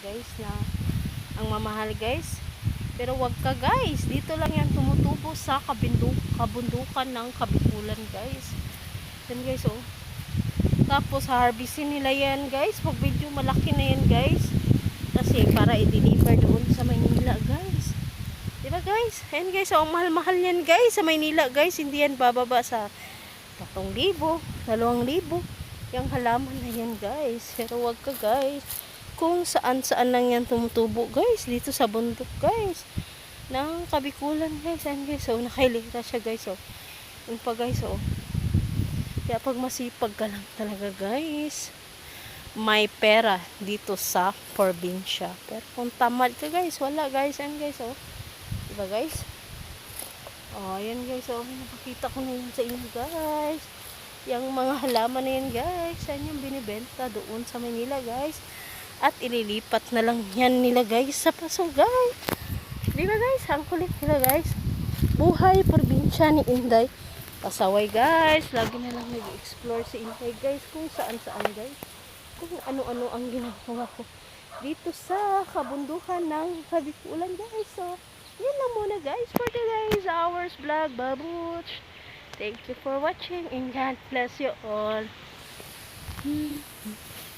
guys na ang mamahal guys. Pero wag ka guys, dito lang yan tumutubo sa kabinduk, kabundukan ng kabikulan guys. Yan guys oh. Tapos harvestin nila yan guys. Pag medyo malaki na yan guys. Kasi para i-deliver doon sa Maynila guys. Diba guys? Ayan guys, oh, ang mahal-mahal yan guys sa Maynila guys. Hindi yan bababa sa 3,000, 2,000. Yung halaman na yan guys. Pero wag ka guys. Kung saan-saan lang yan tumutubo guys. Dito sa bundok guys. Ng kabikulan guys. Ayan guys, oh, nakailita siya guys. Oh. Yung pa guys, oh. Kaya pag masipag ka lang talaga guys, may pera dito sa probinsya. Pero kung tamad ka guys, wala guys. Yan guys, oh. Diba guys? Oh, yan guys, oh. Napakita ko na yun sa inyo guys. Yung mga halaman na yan guys. Yan yung binibenta doon sa Manila guys. At ililipat na lang yan nila guys sa paso guys. Diba guys? Ang kulit nila guys. Buhay probinsya ni Inday. Pasaway guys, lagi na lang nag-explore si Inday guys kung saan saan guys. Kung ano-ano ang ginagawa ko dito sa kabundukan ng Kabikulan guys. So, yun lang muna guys for today's hours vlog, babuch. Thank you for watching and God bless you all.